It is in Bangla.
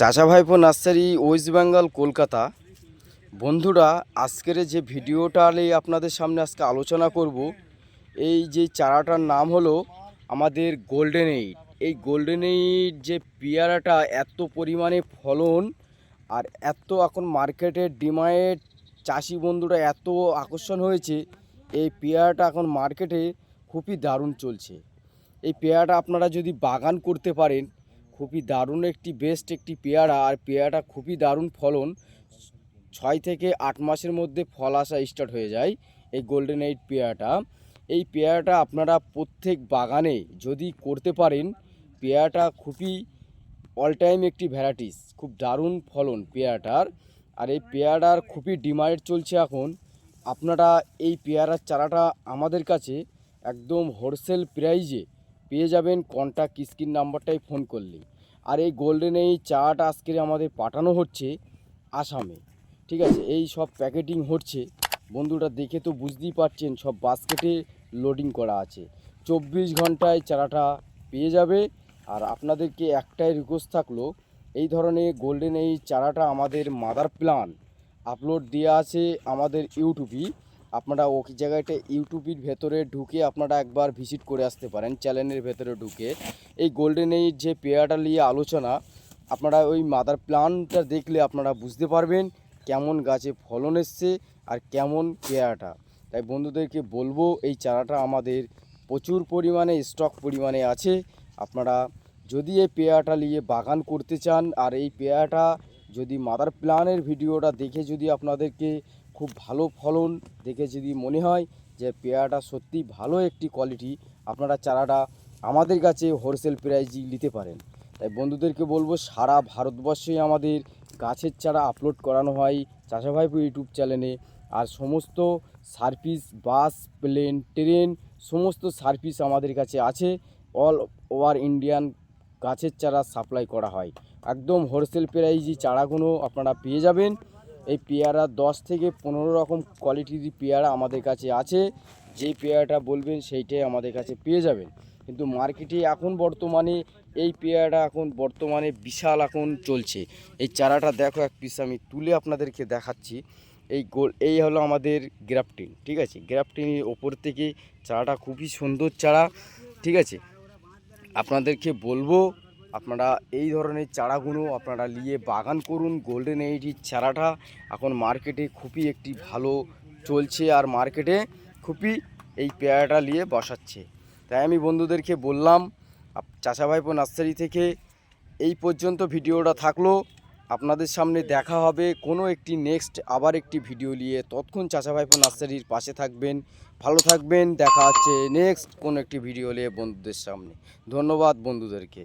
চাচা ভাইপো নার্সারি, ওয়েস্ট বেঙ্গল, কলকাতা। বন্ধুরা, আজকের যে ভিডিওটা নিয়ে আপনাদের সামনে আজকে আলোচনা করব, এই যে চারাটার নাম হলো আমাদের গোল্ডেন এইট এই গোল্ডেন এইট যে পেয়ারাটা এত পরিমাণে ফলন আর এত এখন মার্কেটের ডিমান্ড চাষি বন্ধুরা এত আকর্ষণ হয়েছে, এই পেয়ারাটা এখন মার্কেটে খুবই দারুণ চলছে। এই পেয়ারাটা আপনারা যদি বাগান করতে পারেন খুবই দারুণ একটি বেস্ট একটি পেয়ারা, আর পেয়ারাটা খুবই দারুণ ফলন। ছয় থেকে আট মাসের মধ্যে ফল আসা স্টার্ট হয়ে যায় এই গোল্ডেন এইট পেয়ারাটা। এই পেয়ারাটা আপনারা প্রত্যেক বাগানে যদি করতে পারেন, পেয়ারাটা খুবই অল টাইম একটি ভ্যারাইটিস খুব দারুণ ফলন পেয়ারাটার। আর এই পেয়ারার খুবই ডিমান্ড চলছে এখন। আপনারা এই পেয়ারার চারাটা আমাদের কাছে একদম হোলসেল প্রাইজে পেয়ে যাবেন। কন্ট্যাক্ট স্ক্রিন নাম্বারটাই ফোন করলেই। আর এই গোল্ডেন এই চাটা আজকে আমাদের পাঠানো হচ্ছে আসামে। ঠিক আছে, এই সব প্যাকেটিং হচ্ছে। বন্ধুরা দেখে তো বুঝতেই পারছেন, সব বাস্কেটে লোডিং করা আছে। চব্বিশ ঘন্টায় চারাটা পেয়ে যাবে। আর আপনাদেরকে একটাই রিকোয়েস্ট থাকল, এই ধরনের গোল্ডেন এই চারাটা আমাদের মাদার প্ল্যান আপলোড দেওয়া আছে আমাদের ইউটিউবই আপনারা ওই জায়গাটা ইউটিউবের ভেতরে ঢুকে আপনারা একবার ভিজিট করে আসতে পারেন, চ্যানেলের ভেতরে ঢুকে। এই গোল্ডেন এই যে পেয়ারাটা নিয়ে আলোচনা, আপনারা ওই মাদার প্ল্যানটা দেখলে আপনারা বুঝতে পারবেন কেমন গাছে ফলন এসছে আর কেমন পেয়ারাটা। তাই বন্ধুদেরকে বলব, এই চারাটা আমাদের প্রচুর পরিমাণে স্টক পরিমাণে আছে। আপনারা যদি এই পেয়ারাটা নিয়ে বাগান করতে চান আর এই পেয়ারাটা যদি মাদার প্ল্যানের ভিডিওটা দেখে যদি আপনাদেরকে খুব ভালো ফলন দেখে যদি মনে হয় যে পেয়ারাটা সত্যি ভালো একটি কোয়ালিটি আপনারা চারাটা আমাদের কাছে হোলসেল প্রাইজই নিতে পারেন। তাই বন্ধুদেরকে বলব, সারা ভারতবর্ষে আমাদের গাছের চারা আপলোড করানো হয় চাষাভাইপু ইউটিউব চ্যানেলে আর সমস্ত সার্ভিস বাস প্লেন ট্রেন সমস্ত সার্ভিস আমাদের কাছে আছে। অল ওভার ইন্ডিয়ান গাছের চারা সাপ্লাই করা হয়। একদম হোলসেল প্রাইজই চারাগুলো আপনারা পেয়ে যাবেন। এই পেয়ারা দশ থেকে পনেরো রকম কোয়ালিটির পেয়ারা আমাদের কাছে আছে। যেই পেয়ারাটা বলবেন সেইটাই আমাদের কাছে পেয়ে যাবেন। কিন্তু মার্কেটে এখন বর্তমানে এই পেয়ারাটা এখন বর্তমানে বিশাল এখন চলছে। এই চারাটা দেখো এক পিস আমি তুলে আপনাদেরকে দেখাচ্ছি। এই গোল, এই হলো আমাদের গ্রাফটিন ঠিক আছে? গ্রাফটিনের ওপর থেকে চারাটা খুবই সুন্দর চারা, ঠিক আছে? আপনাদেরকে বলব আপনারা এই ধরনের চারাগুলো আপনারা নিয়ে বাগান করুন গোল্ডেন এইটির চারাটা। এখন মার্কেটে খুবই একটি ভালো চলছে আর মার্কেটে খুবই এই পেয়ারাটা নিয়ে বসাচ্ছে। তাই আমি বন্ধুদেরকে বললাম চাচা ভাইপো নার্সারি থেকে এই পর্যন্ত ভিডিওটা থাকল। আপনাদের সামনে দেখা হবে কোনো একটি নেক্সট আবার একটি ভিডিও নিয়ে। তৎক্ষণ চাচা ভাইপো নার্সারির পাশে থাকবেন, ভালো থাকবেন, দেখা হচ্ছে নেক্সট কোনো একটি ভিডিও নিয়ে বন্ধুদের সামনে। ধন্যবাদ বন্ধুদেরকে।